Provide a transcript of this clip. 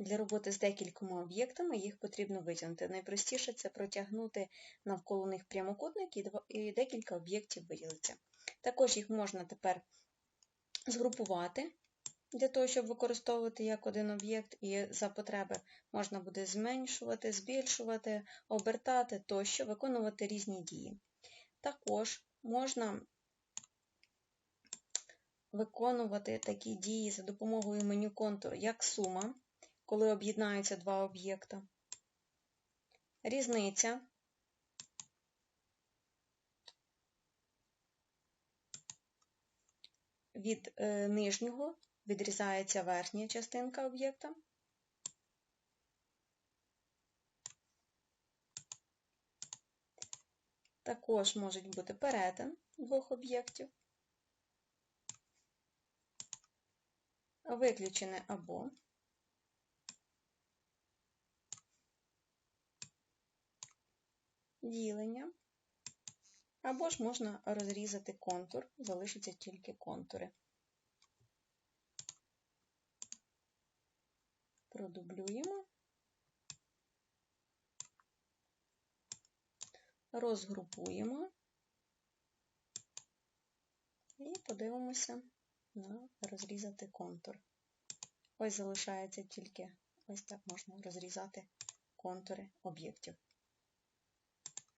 Для роботи з декількома об'єктами їх потрібно витягнути. Найпростіше це протягнути навколо них прямокутник і декілька об'єктів виділиться. Також їх можна тепер згрупувати для того, щоб використовувати як один об'єкт, і за потреби можна буде зменшувати, збільшувати, обертати тощо, виконувати різні дії. Також можна виконувати такі дії за допомогою меню контур, як сума, коли об'єднаються два об'єкта, різниця, від е, нижнього відрізається верхня частинка об'єкта. Також можуть бути перетин двох об'єктів, виключене або, ділення, або ж можна розрізати контур, залишаться тільки контури. Продублюємо, розгрупуємо і подивимося на розрізати контур. Ось залишається тільки ось так можна розрізати контури об'єктів.